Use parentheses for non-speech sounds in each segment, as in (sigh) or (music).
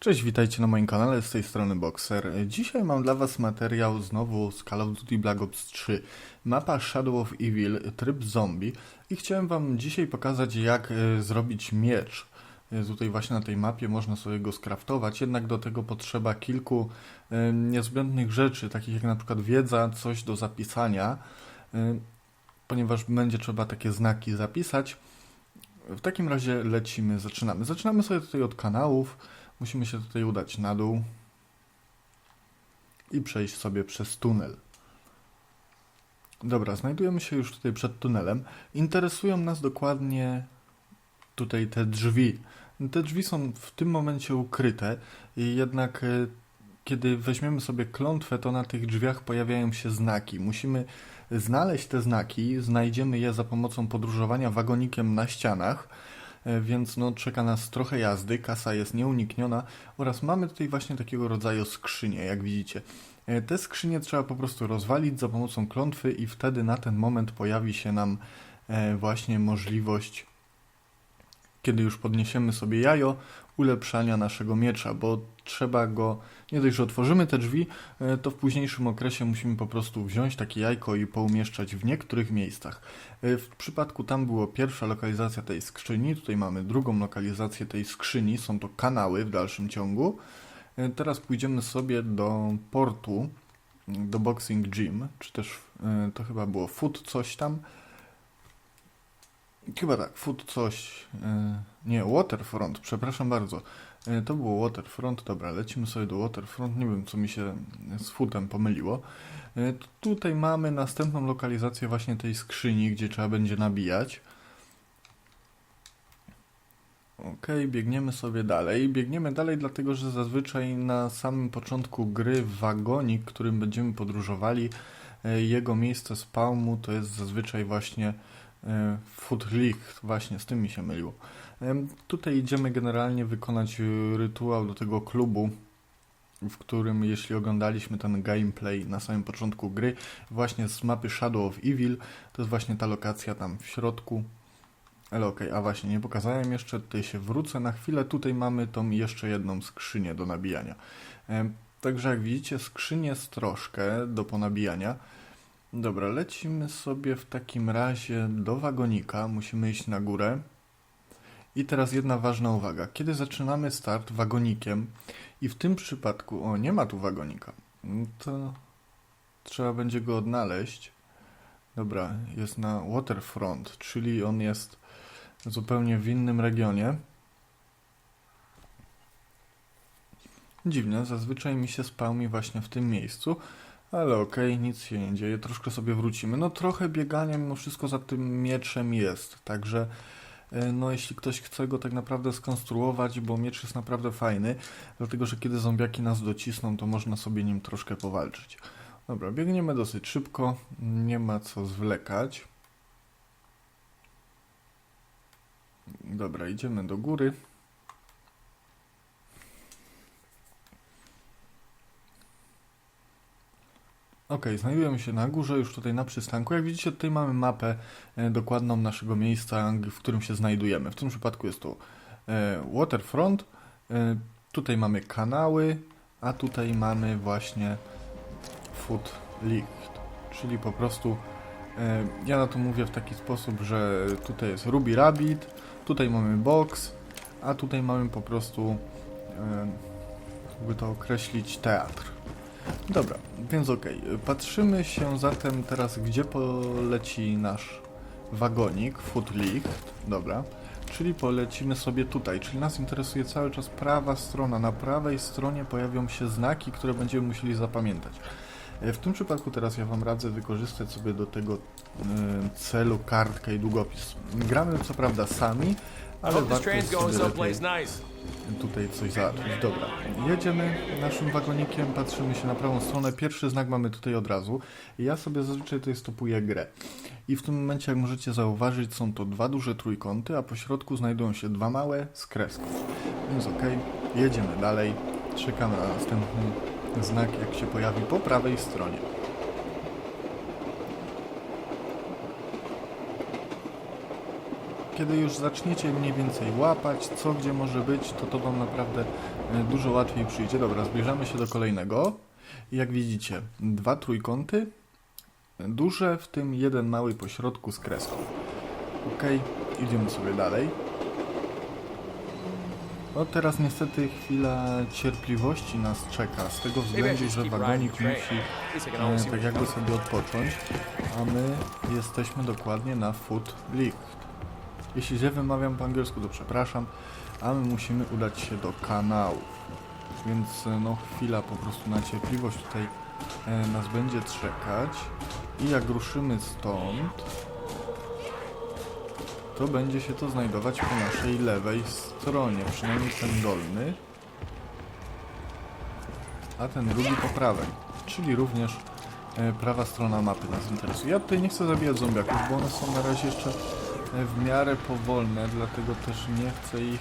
Cześć, witajcie na moim kanale, z tej strony Boxer. Dzisiaj mam dla Was materiał znowu z Call of Duty Black Ops 3. Mapa Shadow of Evil, tryb zombie i chciałem Wam dzisiaj pokazać jak e, zrobić miecz. E, Tutaj właśnie na tej mapie można sobie go skraftować, jednak do tego potrzeba kilku e, niezbędnych rzeczy, takich jak na przykład wiedza, coś do zapisania, ponieważ będzie trzeba takie znaki zapisać. W takim razie lecimy, zaczynamy. Zaczynamy sobie tutaj od kanałów. Musimy się tutaj udać na dół i przejść sobie przez tunel. Dobra, znajdujemy się już tutaj przed tunelem. Interesują nas dokładnie tutaj te drzwi. Te drzwi są w tym momencie ukryte jednak e, kiedy weźmiemy sobie klątwę, to na tych drzwiach pojawiają się znaki. Musimy znaleźć te znaki, znajdziemy je za pomocą podróżowania wagonikiem na ścianach. E, więc no, czeka nas trochę jazdy, kasa jest nieunikniona oraz mamy tutaj właśnie takiego rodzaju skrzynie, jak widzicie. E, Te skrzynie trzeba po prostu rozwalić za pomocą klątwy i wtedy na ten moment pojawi się nam e, właśnie możliwość, kiedy już podniesiemy sobie jajo, ulepszania naszego miecza, bo trzeba go, nie dość, że otworzymy te drzwi, e, to w późniejszym okresie musimy po prostu wziąć takie jajko i poumieszczać w niektórych miejscach. E, W przypadku tam było pierwsza lokalizacja tej skrzyni, tutaj mamy drugą lokalizację tej skrzyni, są to kanały w dalszym ciągu. E, Teraz pójdziemy sobie do portu, do Boxing Gym, czy też to chyba było Food coś tam. Chyba tak, Food coś, nie, Waterfront, przepraszam bardzo. E, To było Waterfront, dobra, lecimy sobie do Waterfront, nie wiem co mi się z Foodem pomyliło. E, Tutaj mamy następną lokalizację właśnie tej skrzyni, gdzie trzeba będzie nabijać. Okej, biegniemy sobie dalej. Biegniemy dalej, dlatego że zazwyczaj na samym początku gry wagonik, którym będziemy podróżowali, e, jego miejsce spawnu to jest zazwyczaj właśnie e, Footlicht, właśnie z tym mi się myliło. Tutaj idziemy generalnie wykonać e, rytuał do tego klubu, w którym jeśli oglądaliśmy ten gameplay na samym początku gry, właśnie z mapy Shadow of Evil, to jest właśnie ta lokacja tam w środku. Ale okej, a właśnie, nie pokazałem jeszcze, tutaj się wrócę na chwilę. Tutaj mamy tą jeszcze jedną skrzynię do nabijania. Także jak widzicie, skrzyń jest troszkę do ponabijania. Dobra, lecimy sobie w takim razie do wagonika. Musimy iść na górę. I teraz jedna ważna uwaga. Kiedy zaczynamy start wagonikiem i w tym przypadku, o nie ma tu wagonika, no to trzeba będzie go odnaleźć. Dobra, jest na Waterfront, czyli on jest zupełnie w innym regionie. Dziwne, zazwyczaj mi się spałmi właśnie w tym miejscu, ale okej, nic się nie dzieje, troszkę sobie wrócimy. No trochę biegania mimo wszystko za tym mieczem jest, także no jeśli ktoś chce go tak naprawdę skonstruować, bo miecz jest naprawdę fajny, dlatego że kiedy zombiaki nas docisną, to można sobie nim troszkę powalczyć. Dobra, biegniemy dosyć szybko, nie ma co zwlekać. Dobra, idziemy do góry. Ok, znajdujemy się na górze, już tutaj na przystanku. Jak widzicie, tutaj mamy mapę e, dokładną naszego miejsca, w którym się znajdujemy. W tym przypadku jest to e, waterfront. E, tutaj mamy kanały, a tutaj mamy właśnie food licht, czyli po prostu ja na to mówię w taki sposób, że tutaj jest Ruby Rabbit, tutaj mamy box, a tutaj mamy po prostu jakby to określić teatr. Dobra, więc okej. Patrzymy się zatem teraz, gdzie poleci nasz wagonik, Footlicht. Dobra. Czyli polecimy sobie tutaj, czyli nas interesuje cały czas prawa strona. Na prawej stronie pojawią się znaki, które będziemy musieli zapamiętać. E, W tym przypadku teraz ja Wam radzę wykorzystać sobie do tego e, celu kartkę i długopis. Gramy co prawda sami, ale warto jest nice. tutaj coś załatwić. Dobra, jedziemy naszym wagonikiem, patrzymy się na prawą stronę. Pierwszy znak mamy tutaj od razu. Ja sobie zazwyczaj tutaj stopuję grę. I w tym momencie, jak możecie zauważyć, są to dwa duże trójkąty, a po środku znajdują się dwa małe z kreską. Więc ok, jedziemy dalej. Czekamy na następny znak, jak się pojawi po prawej stronie. Kiedy już zaczniecie mniej więcej łapać, co gdzie może być, to to wam naprawdę e, dużo łatwiej przyjdzie. Dobra, zbliżamy się do kolejnego. Jak widzicie, dwa trójkąty, duże, w tym jeden mały pośrodku z kreską. Ok, idziemy sobie dalej. No teraz niestety chwila cierpliwości nas czeka, z tego względu, że wagonik musi e, tak jakby sobie odpocząć, a my jesteśmy dokładnie na foot lift. Jeśli źle wymawiam po angielsku, to przepraszam, a my musimy udać się do kanałów. Więc e, no chwila po prostu na cierpliwość tutaj e, nas będzie czekać i jak ruszymy stąd, to będzie się to znajdować po naszej lewej stronie, przynajmniej ten dolny, a ten drugi po prawej, czyli również e, prawa strona mapy nas interesuje. Ja tutaj nie chcę zabijać zombiaków, bo one są na razie jeszcze w miarę powolne, dlatego też nie chcę ich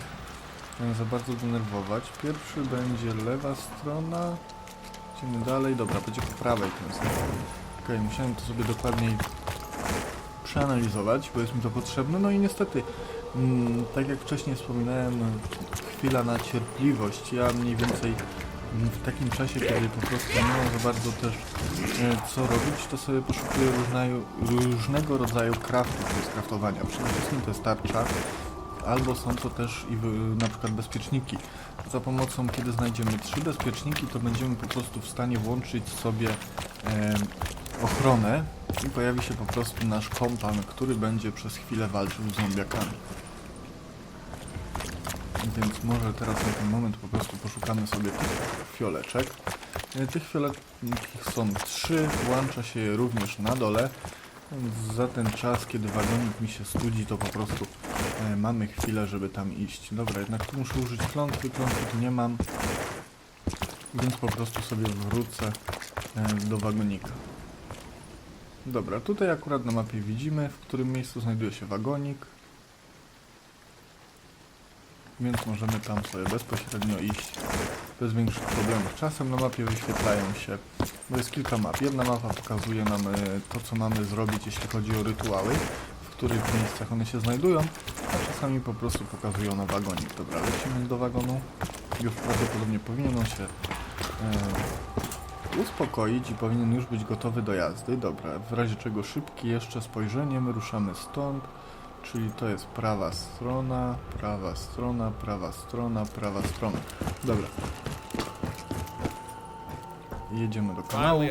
e, za bardzo denerwować. Pierwszy będzie lewa strona, idziemy dalej, dobra, będzie po prawej ten znowu. Okej, musiałem to sobie dokładniej przeanalizować, bo jest mi to potrzebne. No i niestety, mm, tak jak wcześniej wspominałem, chwila na cierpliwość. Ja mniej więcej w takim czasie, kiedy po prostu nie mam za bardzo też e, co robić, to sobie poszukuję różnego, rodzaju craftów, to jest craftowania. Przede wszystkim to jest tarcza, albo są to też i na przykład bezpieczniki. Za pomocą, kiedy znajdziemy trzy bezpieczniki, to będziemy po prostu w stanie włączyć sobie em, ochronę i pojawi się po prostu nasz kompan, który będzie przez chwilę walczył z zombiakami. Więc może teraz na ten moment po prostu poszukamy sobie tych fioleczek. E, Tych fioletkich są trzy, włącza się je również na dole. Więc za ten czas, kiedy wagonik mi się studzi, to po prostu e, mamy chwilę, żeby tam iść. Dobra, jednak tu muszę użyć klątwy, klątwy tu nie mam. Więc po prostu sobie wrócę e, do wagonika. Dobra, tutaj akurat na mapie widzimy, w którym miejscu znajduje się wagonik. Więc możemy tam sobie bezpośrednio iść bez większych problemów. Czasem na mapie wyświetlają się, bo jest kilka map. Jedna mapa pokazuje nam e, to, co mamy zrobić, jeśli chodzi o rytuały, w których miejscach one się znajdują, a czasami po prostu pokazują na wagonik. Dobra, lecimy do wagonu. Już prawdopodobnie powinien on się e, uspokoić i powinien już być gotowy do jazdy. Dobra, w razie czego szybki jeszcze spojrzenie, my ruszamy stąd, czyli to jest prawa strona, prawa strona, prawa strona, prawa strona. Dobra. Jedziemy do kanału.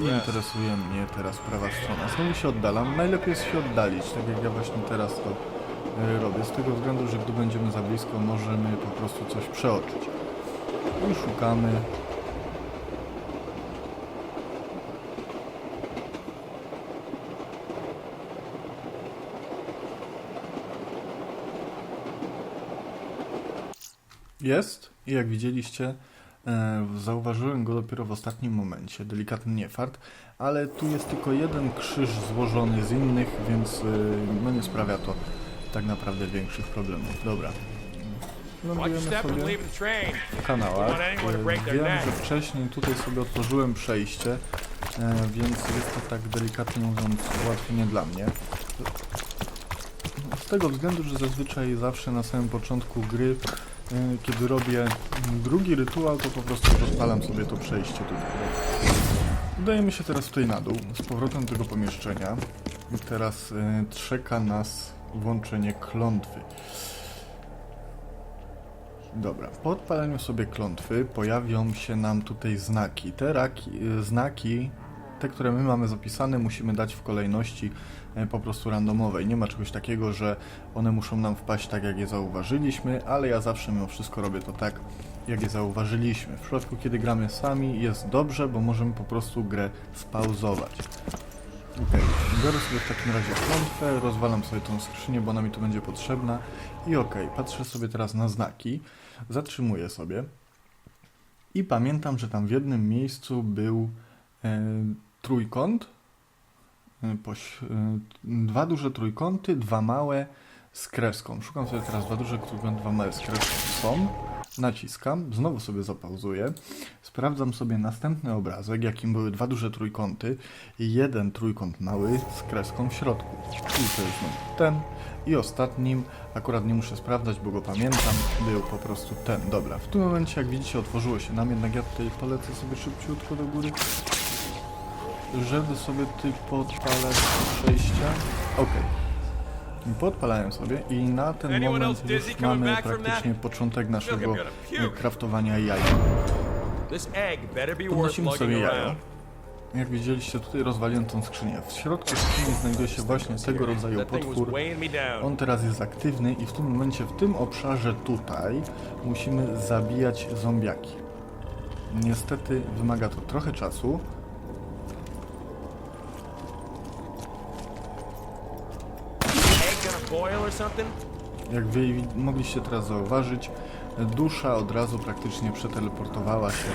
Nie interesuje mnie teraz prawa strona. Znowu się oddalam. Najlepiej jest się oddalić, tak jak ja właśnie teraz to e, robię. Z tego względu, że gdy będziemy za blisko, możemy po prostu coś przeoczyć. I szukamy. Jest i jak widzieliście, e, zauważyłem go dopiero w ostatnim momencie. Delikatny niefart, ale tu jest tylko jeden krzyż złożony z innych, więc e, no nie sprawia to tak naprawdę większych problemów. Dobra. Lądujemy sobie w kanałach. E, Wiem, że wcześniej tutaj sobie otworzyłem przejście, więc jest to tak delikatnie mówiąc ułatwienie dla mnie. Z tego względu, że zazwyczaj zawsze na samym początku gry, kiedy robię drugi rytuał, to po prostu rozpalam sobie to przejście tutaj. Udajemy się teraz tutaj na dół, z powrotem do tego pomieszczenia. I teraz e, czeka nas włączenie klątwy. Dobra, po odpaleniu sobie klątwy pojawią się nam tutaj znaki. Te raki, y, znaki, te, które my mamy zapisane, musimy dać w kolejności e, po prostu randomowej. Nie ma czegoś takiego, że one muszą nam wpaść tak, jak je zauważyliśmy, ale ja zawsze mimo wszystko robię to tak, jak je zauważyliśmy. W przypadku, kiedy gramy sami, jest dobrze, bo możemy po prostu grę spauzować. Okej, biorę sobie w takim razie klątwę, rozwalam sobie tą skrzynię, bo ona mi tu będzie potrzebna. I okej, patrzę sobie teraz na znaki, zatrzymuję sobie i pamiętam, że tam w jednym miejscu był e, trójkąt, poś, e, dwa duże trójkąty, dwa małe z kreską. Szukam sobie teraz dwa duże trójkąty, dwa małe z kreską. Są. Naciskam, znowu sobie zapauzuję, sprawdzam sobie następny obrazek, jakim były dwa duże trójkąty i jeden trójkąt mały z kreską w środku. Czyli to jest ten i ostatnim, akurat nie muszę sprawdzać, bo go pamiętam, był po prostu ten. Dobra, w tym momencie jak widzicie otworzyło się nam, jednak ja tutaj polecę sobie szybciutko do góry, żeby sobie tutaj podpalać przejścia. Okej. Podpalałem sobie i na ten moment już mamy praktycznie początek naszego kraftowania jaj. Podnosimy sobie around. Jak widzieliście, tutaj rozwaliłem tą skrzynię. W środku skrzyni znajduje się właśnie tego rodzaju potwór. On teraz jest aktywny i w tym momencie, w tym obszarze tutaj musimy zabijać zombiaki. Niestety wymaga to trochę czasu. Jak wy mogliście teraz zauważyć, dusza od razu praktycznie przeteleportowała się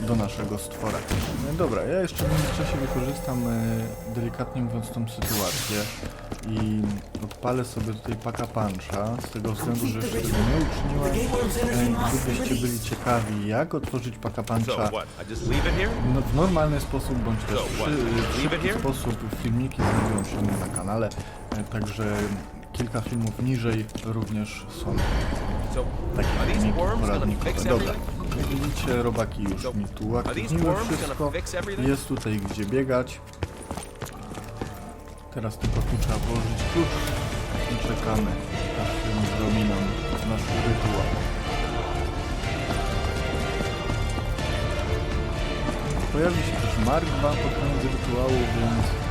do naszego stwora. No Dobra, ja jeszcze w międzyczasie wykorzystam e, delikatnie mówiąc tą sytuację i odpalę sobie tutaj paka puncha z tego względu, że jeszcze tego nie uczyniłem. E, Gdybyście byli ciekawi jak otworzyć paka puncha what? I just leave it here? no, w normalny sposób bądź też w szybki sposób filmiki znajdują się na kanale, e, także kilka filmów niżej również są takie filmiki poradnikowe. Dobra, jak widzicie robaki już mi tu uaktywniły wszystko, jest tutaj gdzie biegać. Teraz tylko tu trzeba położyć klucz i czekamy, aż się zrobi nam nasz rytuał. Pojawi się też Markwa pod koniec rytuału, więc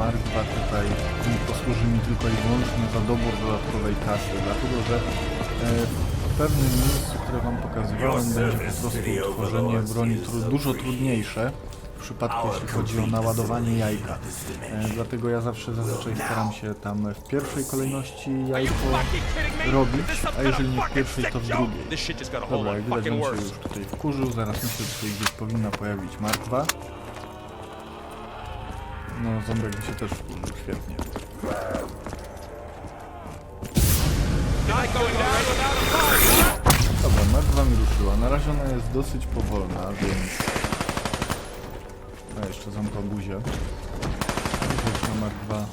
Markwa tutaj nie posłuży mi tylko i wyłącznie za dobór dodatkowej kasy, dlatego że e, w pewnym miejscu, które Wam pokazywałem, będzie po prostu tworzenie broni tru dużo trudniejsze w przypadku jeśli chodzi o naładowanie jajka. E, dlatego ja zawsze zazwyczaj staram się tam w pierwszej kolejności jajko robić, a jeżeli nie w pierwszej, to w drugiej. Dobra, jak widać on się już tutaj wkurzył, zaraz mi się tutaj gdzieś powinna pojawić martwa. No, ząbek mi się też wkurzył, świetnie. Dobra, martwa mi ruszyła. Na razie ona jest dosyć powolna, więc... A, jeszcze zamknął buzię. Grzeczna martwa.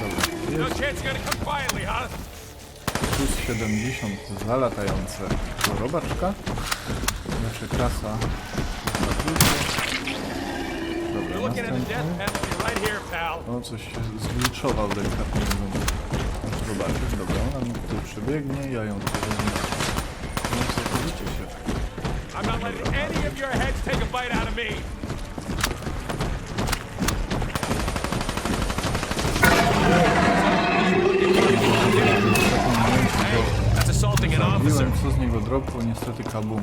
Dobra, No jest kid's gonna come quietly, huh? plus 70 za latające robaczka. Znaczy krasa. Dobra, następny. O, coś się zgliczował delikatnie. Zobaczyć, dobra, ona mi tutaj przebiegnie, ja ją tutaj wezmę. No całkowicie się. I'm not letting any of your heads take a bite out of me. That's assaulting an officer. Zabiłem, co z niego dropło, niestety kabum.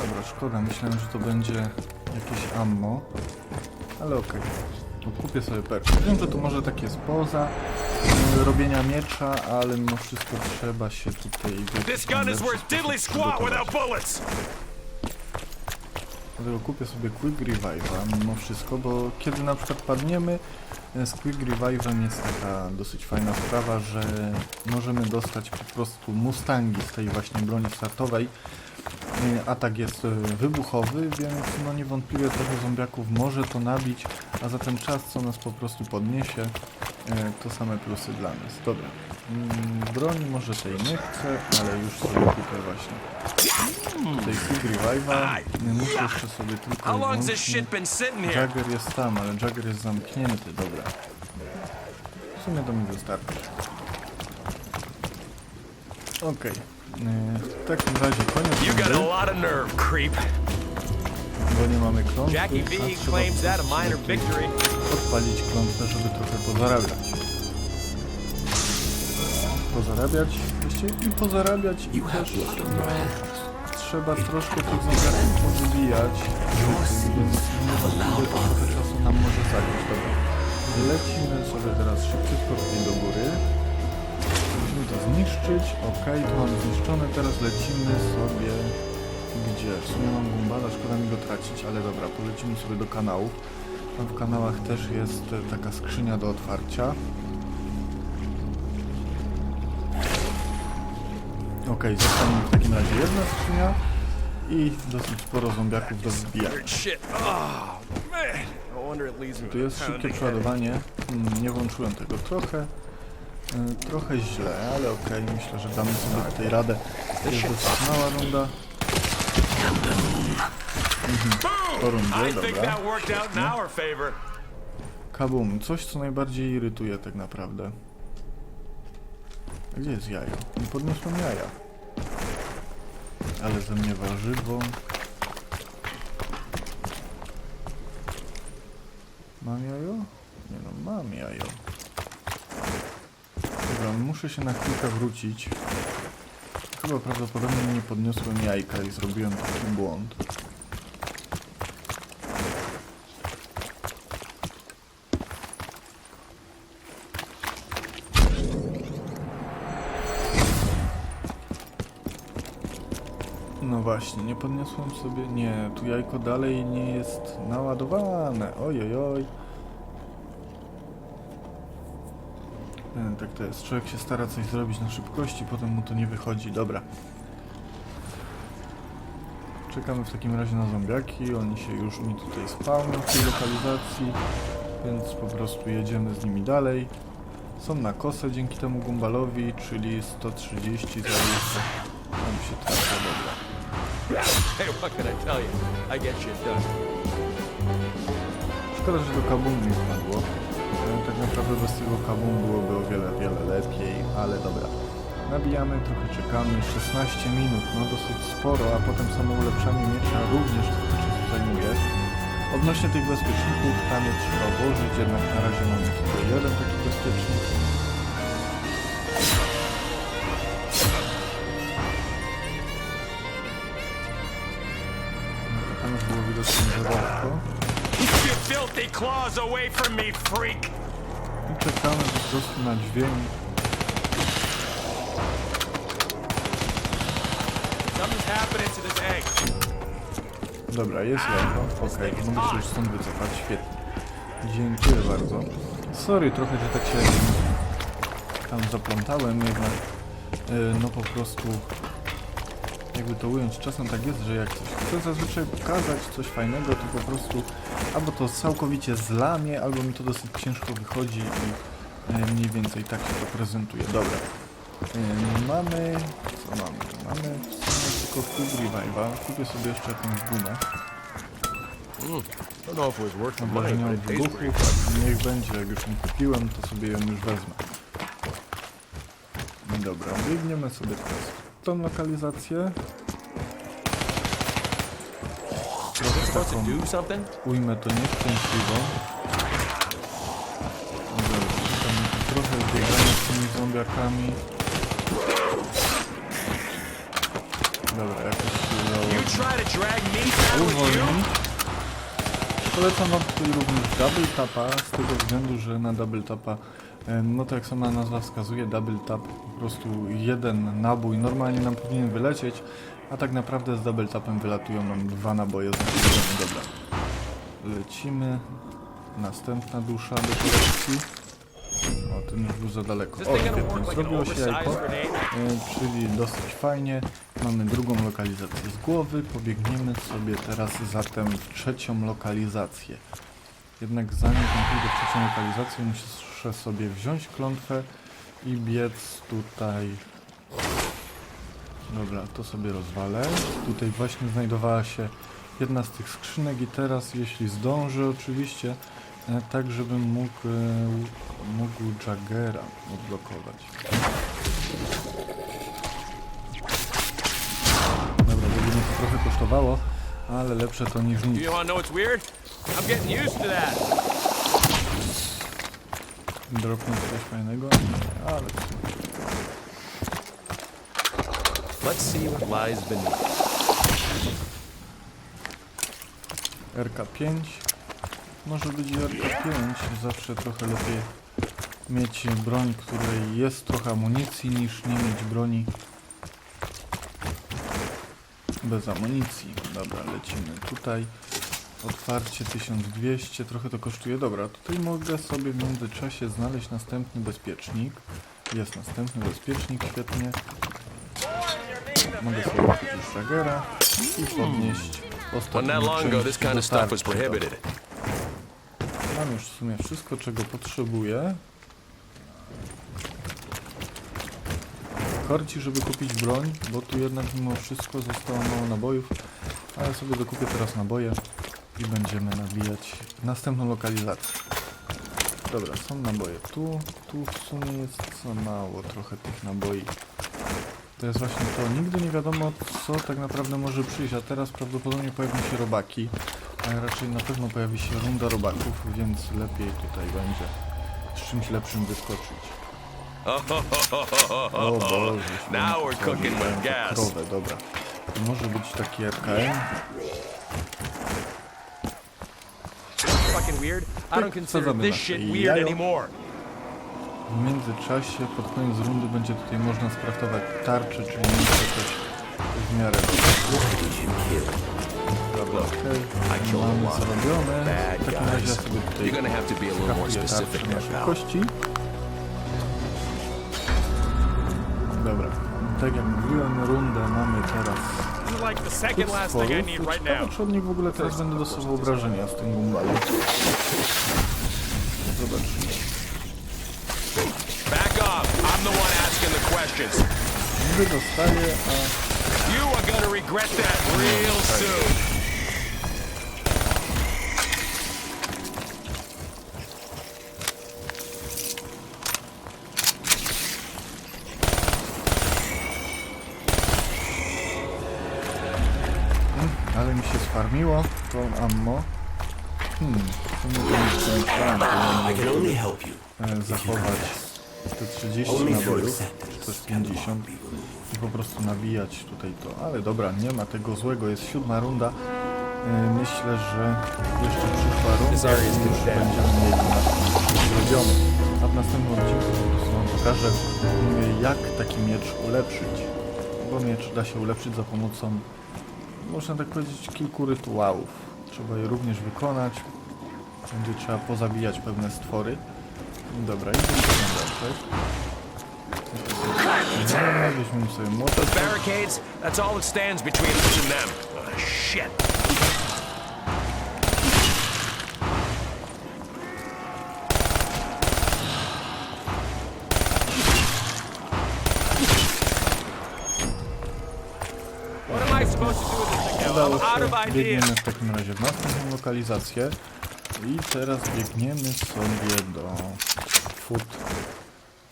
Dobra, szkoda, myślałem, że to będzie jakieś ammo. Ale okej. To Kupię sobie perki. Wiem, że to może tak jest poza y, robienia miecza, ale mimo wszystko trzeba się tutaj... w jakiś This tam gun is lepszy worth sposób diddly squat przygotować. without bullets. Dlatego kupię sobie Quick Revive'a mimo wszystko, bo kiedy na przykład padniemy e, z Quick Revive'em jest taka dosyć fajna sprawa, że możemy dostać po prostu Mustangi z tej właśnie broni startowej. E, Atak jest e, wybuchowy, więc no niewątpliwie trochę zombiaków może to nabić, a za ten czas co nas po prostu podniesie, e, to same plusy dla nas. Dobra, Mm, broni może tej nie chcę, ale już sobie kupię właśnie. Tutaj Quick Revive'a, muszę jeszcze sobie tylko here? Jagger jest tam, ale Jagger jest zamknięty, dobra. W sumie to mi wystarczy. Okej. Yy, W takim razie koniec You got a rundy, lot of nerve, creep. bo nie mamy klątwy. Jackie V trzeba claims that a minor victory. Odpalić klątwę, żeby trochę pozarabiać. Pozarabiać, wiecie, i pozarabiać i też no, trzeba troszkę tych zombiaków powybijać, więc to trochę czasu nam może zająć. Dobra, lecimy sobie teraz szybciutko tutaj do góry. To zniszczyć, ok, to mamy zniszczone, teraz lecimy sobie gdzie? W sumie mam bombala, szkoda mi go tracić, ale dobra, polecimy sobie do kanałów. Tam w kanałach też jest e, taka skrzynia do otwarcia. Okej, zostanie w takim razie jedna skrzynia i dosyć sporo zombiaków do wbijania. Oh. No Tu jest szybkie przeładowanie. Mm, Nie włączyłem tego trochę. Y, Trochę źle, ale okej, myślę, że damy sobie tutaj radę. To jest mała runda. Mhm, po rundzie, dobra. Świetnie. favor. Kabum, coś co najbardziej irytuje tak naprawdę. Gdzie jest jajo? Nie podniosłem jaja. Ale ze mnie warzywo. Mam jajo? Nie no, mam jajo. Dobra, muszę się na chwilkę wrócić. Chyba prawdopodobnie nie podniosłem jajka i zrobiłem taki błąd. No właśnie, nie podniosłem sobie. Nie, tu jajko dalej nie jest naładowane. Oj, oj, oj. E, Tak to jest. Człowiek się stara coś zrobić na szybkości, potem mu to nie wychodzi. Dobra. Czekamy w takim razie na zombiaki. Oni się już mi tutaj spawnią w tej lokalizacji, więc po prostu jedziemy z nimi dalej. Są na kosę dzięki temu gumbalowi, czyli 130 za jeszcze. Tam się trafia, dobra. Hey, what can I tell you? I get shit done. Szkoda, że to kabum nie wpadło. E, Tak naprawdę bez tego kabum byłoby o wiele, wiele lepiej, ale dobra. Nabijamy, trochę czekamy, 16 minut, no dosyć sporo, a potem samo ulepszanie miecza również trochę czasu zajmuje. Odnośnie tych bezpieczników, tam je trzeba włożyć, jednak na razie mamy tylko jeden taki bezpiecznik. No Tam już było widoczne your filthy claws away from me, freak! Czekamy po prostu na dźwięk. Something's happening to this egg. Dobra, jest jajko. Okej, mogę się już stąd wycofać. Świetnie. Dziękuję bardzo. Sorry trochę, że tak się tam zaplątałem, jednak yy, no po prostu jakby to ująć, czasem tak jest, że jak coś chcę zazwyczaj pokazać coś fajnego, to po prostu albo to całkowicie zlamie, albo mi to dosyć ciężko wychodzi i yy, mniej więcej tak się to prezentuje. Dobra. Yy, mamy... co mamy? Mamy tylko full revive'a. Kupię sobie jeszcze jakąś gumę. But od it tastes wybuchów. Niech będzie, jak już ją kupiłem, to sobie ją już wezmę. Dobra, biegniemy sobie teraz tą lokalizację. Taką ujmę to nieszczęśliwą. Dobra, tam trochę biegania z tymi zombiakami. Dobra, jakoś się udało. Uwolnić. Polecam wam tutaj również double tapa, z tego względu, że na double tapa, no to jak sama nazwa wskazuje, double tap, po prostu jeden nabój normalnie nam powinien wylecieć, a tak naprawdę z double tapem wylatują nam dwa naboje z dobra. Lecimy. Następna dusza do kolekcji. O, ten już był za daleko. O, świetnie, zrobiło się jajko. E, czyli dosyć fajnie. Mamy drugą lokalizację z głowy. Pobiegniemy sobie teraz zatem w trzecią lokalizację. Jednak zanim pójdę w trzecią lokalizację, muszę sobie wziąć klątwę i biec tutaj. Dobra, to sobie rozwalę. Tutaj właśnie znajdowała się jedna z tych skrzynek i teraz, jeśli zdążę oczywiście, e, tak żebym mógł, e, mógł Jaggera odblokować. Dobra, będzie mnie to trochę kosztowało, ale lepsze to niż nic. You wanna know what's weird? I'm getting used to that. Dropnąć coś fajnego? Ale. Let's see what lies beneath. RK5. Może być RK5. Zawsze trochę lepiej mieć broń, której jest trochę amunicji, niż nie mieć broni bez amunicji. Dobra, lecimy tutaj. Otwarcie 1200, trochę to kosztuje. Dobra, tutaj mogę sobie w międzyczasie znaleźć następny bezpiecznik. Jest następny bezpiecznik, świetnie. Mogę sobie kupić Shagera i podnieść ostatnią część do tarczy. Mam już w sumie wszystko, czego potrzebuję. Korci, żeby kupić broń, bo tu jednak mimo wszystko zostało mało nabojów. Ale sobie dokupię teraz naboje i będziemy nabijać następną lokalizację. Dobra, są naboje tu. Tu w sumie jest za mało trochę tych naboi. To jest właśnie to. Nigdy nie wiadomo, co tak naprawdę może przyjść, a teraz prawdopodobnie pojawią się robaki. A raczej na pewno pojawi się runda robaków, więc lepiej tutaj będzie z czymś lepszym wyskoczyć. (laughs) O Boże, Now we're cooking with gas. Krowę, dobra. To może być taki RKM. Fucking weird. I don't consider wsadzamy this shit weird anymore. W międzyczasie pod koniec rundy będzie tutaj można skraftować tarczę, czyli mięso coś w miarę Dobra, okej. Mamy zrobione. W takim razie ja sobie tutaj You're gonna have to tak jak mówiłem, rundę mamy teraz tych Ciekawe, now. czy od nich w ogóle teraz będę dostawał obrażenia z tym gumbalu. Zobaczymy. Back off. I'm the one asking the questions. Niby dostaję, a You are gonna regret that real soon. Mi się sfarmiło to ammo. Hmm, to nie only help you. e, zachować te 30 Only through nabojów, czy też can the 50 bond be removed. i po prostu nabijać tutaj to. Ale dobra, nie ma tego złego, jest siódma runda. E, Myślę, że jeszcze przyszła runda i już będziemy mieli nasz zrobiony. A w następnym odcinku po prostu wam pokażę, jak taki miecz ulepszyć. Bo miecz da się ulepszyć za pomocą, można tak powiedzieć, kilku rytuałów. Trzeba je również wykonać. Będzie trzeba pozabijać pewne stwory. Dobra, idziemy na dalej. Dobra, weźmiemy sobie młotek. Barricades, that's all that stands between us and them. Ah, shit. Biegniemy w takim razie w następną lokalizację. I teraz biegniemy sobie do Foot...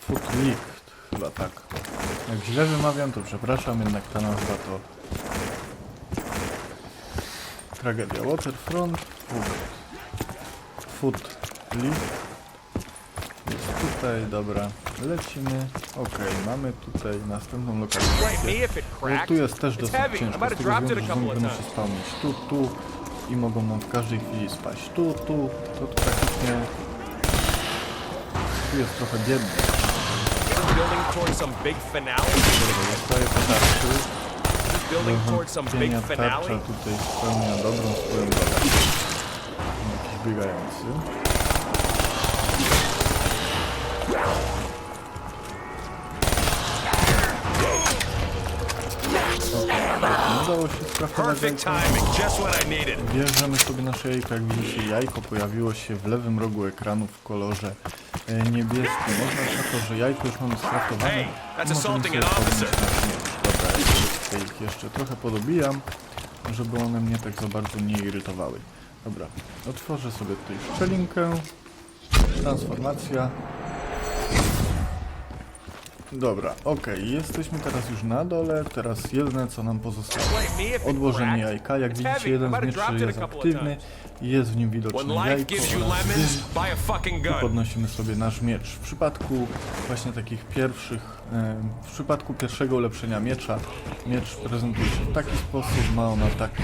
Foot Licht, chyba tak. Jak źle wymawiam, to przepraszam, jednak ta nazwa to... Tragedia Waterfront, Foot... Foot Licht. Tutaj, dobra. Lecimy. Okej, mamy tutaj następną lokalizację. No, tu jest też dosyć ciężko, z tego względu, że zombie będą się spełnić tu, tu i mogą nam w każdej chwili spaść tu, tu, to tu praktycznie tu jest trochę biedny. Dostaję po tarczy, do wątpienia tarcza tutaj spełnia dobrą swoją rolę. Jakiś biegający. Udało się Perfect jajka. timing, just what I needed. Bierzemy sobie nasze jajko, jak widzicie jajko pojawiło się w lewym rogu ekranu w kolorze e, niebieskim. Oznacza to, że jajko już mamy skraftowane. Hey, that's assaulting an officer. miecz. Dobra, ja ich jeszcze trochę podobijam, żeby one mnie tak za bardzo nie irytowały. Dobra, otworzę sobie tutaj szczelinkę. Transformacja. Dobra, okej, jesteśmy teraz już na dole. Teraz jedyne co nam pozostało. Odłożenie jajka. Jak widzicie, jeden z mieczy jest aktywny jest w nim widoczne life jajko oraz podnosimy sobie nasz miecz. W przypadku właśnie takich pierwszych, e, w przypadku pierwszego ulepszenia miecza, miecz prezentuje się w taki sposób, ma on ataki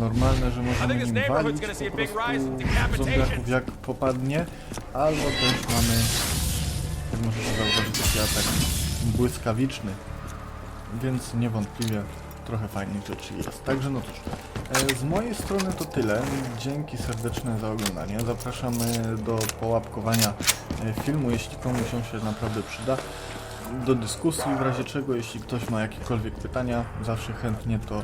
normalne, że możemy nim walić po prostu zombiaków jak popadnie, albo też mamy, możecie zauważyć, taki atak błyskawiczny, więc niewątpliwie trochę fajnych rzeczy jest. Także no cóż, e, z mojej strony to tyle. Dzięki serdeczne za oglądanie. Zapraszamy do połapkowania e, filmu, jeśli komuś on się naprawdę przyda. do dyskusji, w razie czego, jeśli ktoś ma jakiekolwiek pytania, zawsze chętnie to e,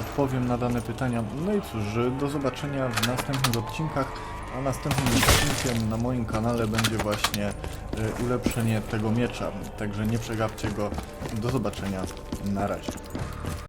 odpowiem na dane pytania. No i cóż, do zobaczenia w następnych odcinkach, a następnym odcinkiem na moim kanale będzie właśnie e, ulepszenie tego miecza, także nie przegapcie go. Do zobaczenia, na razie.